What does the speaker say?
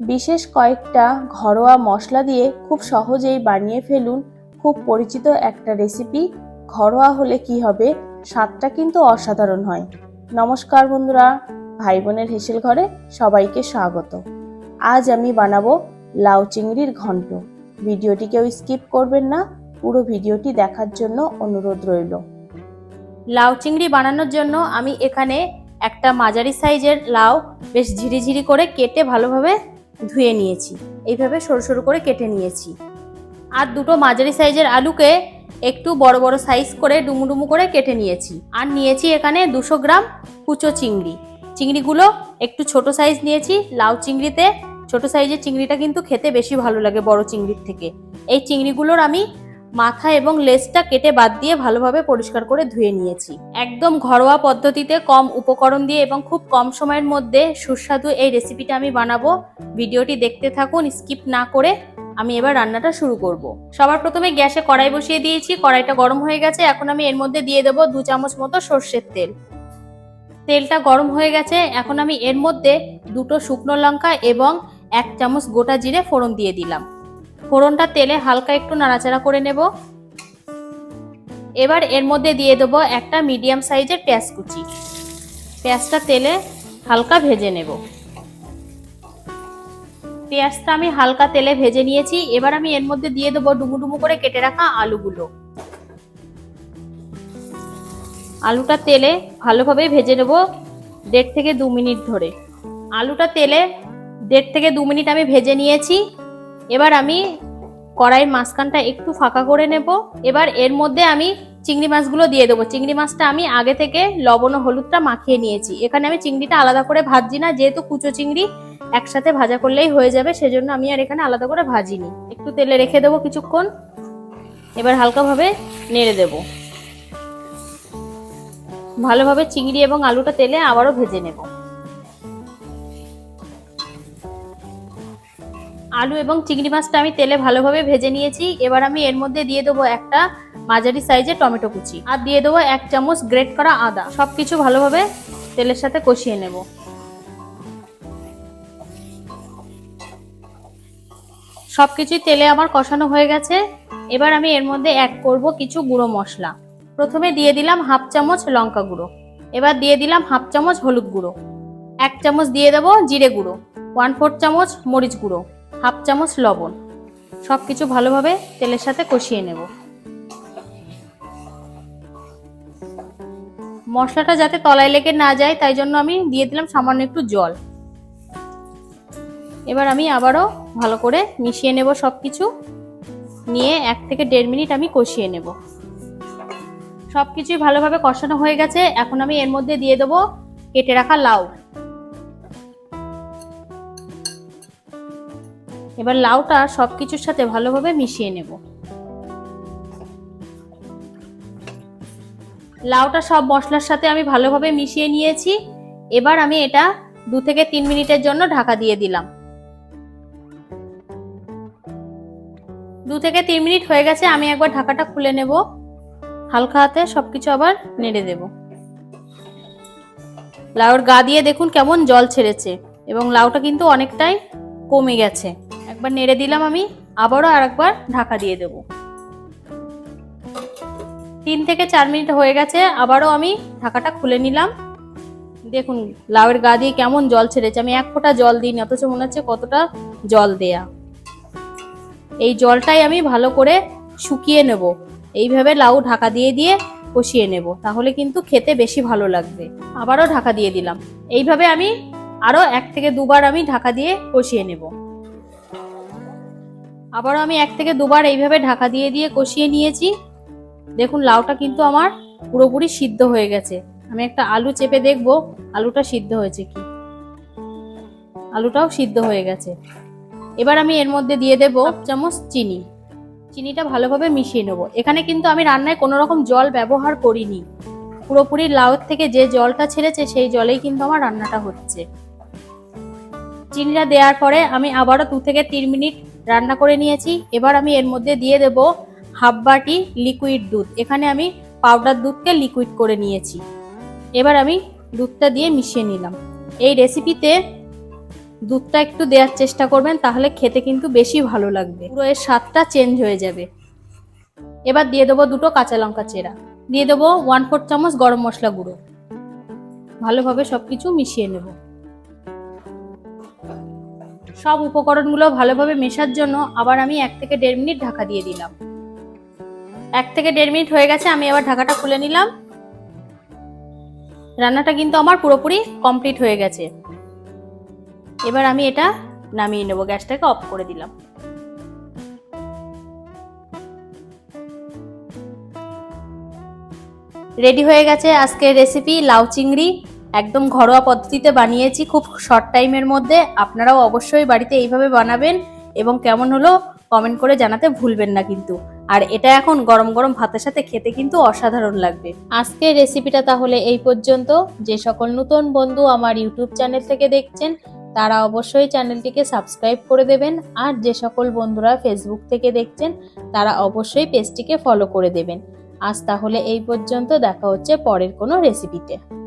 বিশেষ কয়েকটা ঘরোয়া মশলা দিয়ে খুব সহজেই বানিয়ে ফেলুন। খুব পরিচিত একটা রেসিপি ঘরোয়া হলে কি হবে? স্বাদটা কিন্তু অসাধারণ হয়। নমস্কার বন্ধুরা ভাই বোনের হেসেল ঘরে সবাইকে স্বাগত। আজ আমি বানাবো লাউ চিংড়ির ঘন্ট। ভিডিওটি কেউ স্কিপ করবেন না, পুরো ভিডিওটি দেখার জন্য অনুরোধ রইল। লাউ চিংড়ি বানানোর জন্য আমি এখানে একটা মাঝারি সাইজের লাউ বেশ ঝিরিঝিরি করে কেটে ভালোভাবে ধুয়ে নিয়েছি। এইভাবে সরু সরু করে কেটে নিয়েছি। আর দুটো মাঝারি সাইজের আলুকে একটু বড় বড় সাইজ করে ডুমু ডুমু করে কেটে নিয়েছি। আর নিয়েছি এখানে দুশো গ্রাম কুচো চিংড়ি। চিংড়িগুলো একটু ছোট সাইজ নিয়েছি, লাউ চিংড়িতে। ছোট সাইজের চিংড়িটা কিন্তু খেতে বেশি ভালো লাগে বড় চিংড়ির থেকে। এই চিংড়িগুলোর আমি মাথা এবং লেজটা কেটে বাদ দিয়ে ভালোভাবে পরিষ্কার করে ধুয়ে নিয়েছি। একদম ঘরোয়া পদ্ধতিতে কম উপকরণ দিয়ে এবং খুব কম সময়ের মধ্যে সুস্বাদু এই রেসিপিটা আমি বানাবো। ভিডিওটি দেখতে থাকুন, স্কিপ না করে আমি এবার রান্নাটা শুরু করব। সবার প্রথমে গ্যাসে কড়াই বসিয়ে দিয়েছি, কড়াইটা গরম হয়ে গেছে। এখন আমি এর মধ্যে দিয়ে দেবো দু চামচ মতো সর্ষের তেল। তেলটা গরম হয়ে গেছে। এখন আমি এর মধ্যে দুটো শুকনো লঙ্কা এবং এক চামচ গোটা জিরে ফোড়ন দিয়ে দিলাম। ফোড়নটা তেলে হালকা একটু নাড়াচাড়া করে নেব। এবার এর মধ্যে দিয়ে দেবো একটা মিডিয়াম সাইজের পেঁয়াজ কুচি। পেঁয়াজটা তেলে হালকা ভেজে নেব। পেঁয়াজটা আমি হালকা তেলে ভেজে নিয়েছি। এবার আমি এর মধ্যে দিয়ে দেবো ডুমু ডুমু করে কেটে রাখা আলুগুলো। আলুটা তেলে ভালোভাবে ভেজে নেব দেড় থেকে দু মিনিট ধরে। আলুটা তেলে দেড় থেকে দু মিনিট আমি ভেজে নিয়েছি। এবার আমি কড়াইয়ের মাঝখানটা একটু ফাঁকা করে নেব। এবার এর মধ্যে আমি চিংড়ি মাছগুলো দিয়ে দেবো। চিংড়ি মাছটা আমি আগে থেকে লবণ ও হলুদটা মাখিয়ে নিয়েছি। এখানে আমি চিংড়িটা আলাদা করে ভাজছি না, যেহেতু কুচো চিংড়ি একসাথে ভাজা করলেই হয়ে যাবে, সেজন্য আমি আর এখানে আলাদা করে ভাজিনি। একটু তেলে রেখে দেবো কিছুক্ষণ। এবার হালকাভাবে নেড়ে দেব। ভালোভাবে চিংড়ি এবং আলুটা তেলে আবারও ভেজে নেব। আলু এবং চিংড়ি মাছটা আমি তেলে ভালোভাবে ভেজে নিয়েছি। এবার আমি এর মধ্যে দিয়ে দেবো একটা মাঝারি সাইজের টমেটো কুচি। আর দিয়ে দেবো এক চামচ গ্রেট করা আদা। সব কিছু ভালোভাবে তেলের সাথে কষিয়ে নেব। সবকিছুই তেলে আমার কষানো হয়ে গেছে। এবার আমি এর মধ্যে অ্যাড করব কিছু গুঁড়ো মশলা। প্রথমে দিয়ে দিলাম হাফ চামচ লঙ্কা গুঁড়ো। এবার দিয়ে দিলাম হাফ চামচ হলুদ গুঁড়ো। এক চামচ দিয়ে দেবো জিরে গুঁড়ো। ওয়ান ফোর চামচ মরিচ গুঁড়ো। হাফ চামচ লবণ। সব কিছু ভালোভাবে তেলের সাথে কষিয়ে নেব। মশলাটা যাতে তলায় লেগে না যায়, তাই জন্য আমি দিয়ে দিলাম সামান্য একটু জল। এবার আমি আবারও ভালো করে মিশিয়ে নেব সব কিছু নিয়ে এক থেকে দেড় মিনিট আমি কষিয়ে নেব। সব কিছুই ভালোভাবে কষানো হয়ে গেছে। এখন আমি এর মধ্যে দিয়ে দেবো কেটে রাখা লাউ। এবার লাউটা সব কিছুর সাথে ভালোভাবে মিশিয়ে নেব। লাউটা সব মশলার সাথে আমি ভালোভাবে মিশিয়ে নিয়েছি। এবার আমি এটা দু থেকে তিন মিনিটের জন্য ঢাকা দিয়ে দিলাম। দু থেকে তিন মিনিট হয়ে গেছে, আমি একবার ঢাকাটা খুলে নেব। হালকা হাতে সবকিছু আবার নেড়ে দেব। লাউর গা দিয়ে দেখুন কেমন জল ছেড়েছে এবং লাউটা কিন্তু অনেকটাই কমে গেছে। একবার নেড়ে দিলাম আমি, আবারও আরেকবার ঢাকা দিয়ে দেব। তিন থেকে চার মিনিট হয়ে গেছে, আবারও আমি ঢাকাটা খুলে নিলাম। দেখুন, লাউয়ের গা দিয়ে কেমন জল ছেড়েছে, আমি এক ফোঁটা জল দিইনি, অথচ মনে হচ্ছে কতটা জল দেয়া। এই জলটাই আমি ভালো করে শুকিয়ে নেব। এইভাবে লাউ ঢাকা দিয়ে দিয়ে কষিয়ে নেব, তাহলে কিন্তু খেতে বেশি ভালো লাগবে। আবারও ঢাকা দিয়ে দিলাম। এইভাবে আমি আরও এক থেকে দুবার আমি ঢাকা দিয়ে কষিয়ে নেব। আবারও আমি এক থেকে দুবার এইভাবে ঢাকা দিয়ে দিয়ে কষিয়ে নিয়েছি। দেখুন, লাউটা কিন্তু আমার পুরোপুরি সিদ্ধ হয়ে গেছে। আমি একটা আলু চেপে দেখব, আলুটা সিদ্ধ হয়েছে কি? আলুটাও সিদ্ধ হয়ে গেছে। এবার আমি এর মধ্যে দিয়ে দেব চামচ চিনি। চিনিটা ভালোভাবে মিশিয়ে নেব। এখানে কিন্তু আমি রান্নায় কোনো রকম জল ব্যবহার করিনি। পুরোপুরি লাউয়ের থেকে যে জলটা ছেড়েছে, সেই জলেই কিন্তু আমার রান্নাটা হচ্ছে। চিনিটা দেওয়ার পরে আমি আবারও দু থেকে তিন মিনিট রান্না করে নিয়েছি। এবার আমি এর মধ্যে দিয়ে দেব হাফ বাটি লিকুইড দুধ। এখানে আমি পাউডার দুধকে লিকুইড করে নিয়েছি। এবার আমি দুধটা দিয়ে মিশিয়ে নিলাম। এই রেসিপিতে দুধটা একটু দেওয়ার চেষ্টা করবেন, তাহলে খেতে কিন্তু বেশি ভালো লাগবে। পুরো এর স্বাদটা চেঞ্জ হয়ে যাবে। এবার দিয়ে দেবো দুটো কাঁচা লঙ্কা চেরা। দিয়ে দেবো ওয়ান ফোর চামচ গরম মশলা গুঁড়ো। ভালোভাবে সব কিছু মিশিয়ে নেব। সব উপকরণগুলো ভালোভাবে মেশার জন্য আবার আমি এক থেকে দেড় মিনিট ঢাকা দিয়ে দিলাম। এক থেকে দেড় মিনিট হয়ে গেছে, আমি আবার ঢাকাটা খুলে নিলাম। রান্নাটা কিন্তু আমার পুরোপুরি কমপ্লিট হয়ে গেছে। এবার আমি এটা নামিয়ে নেব, গ্যাসটাকে অফ করে দিলাম। রেডি হয়ে গেছে আজকের রেসিপি, লাউ চিংড়ি একদম ঘরোয়া পদ্ধতিতে বানিয়েছি খুব শর্ট টাইমের মধ্যে। আপনারাও অবশ্যই বাড়িতে এইভাবে বানাবেন এবং কেমন হলো কমেন্ট করে জানাতে ভুলবেন না কিন্তু। আর এটা এখন গরম গরম ভাতের সাথে খেতে কিন্তু অসাধারণ লাগবে। আজকের রেসিপিটা তাহলে এই পর্যন্ত। যে সকল নতুন বন্ধু আমার ইউটিউব চ্যানেল থেকে দেখছেন, তারা অবশ্যই চ্যানেলটিকে সাবস্ক্রাইব করে দেবেন। আর যে সকল বন্ধুরা ফেসবুক থেকে দেখছেন, তারা অবশ্যই পেজটিকে ফলো করে দেবেন। আজ তাহলে এই পর্যন্ত। দেখা হচ্ছে পরের কোনো রেসিপিতে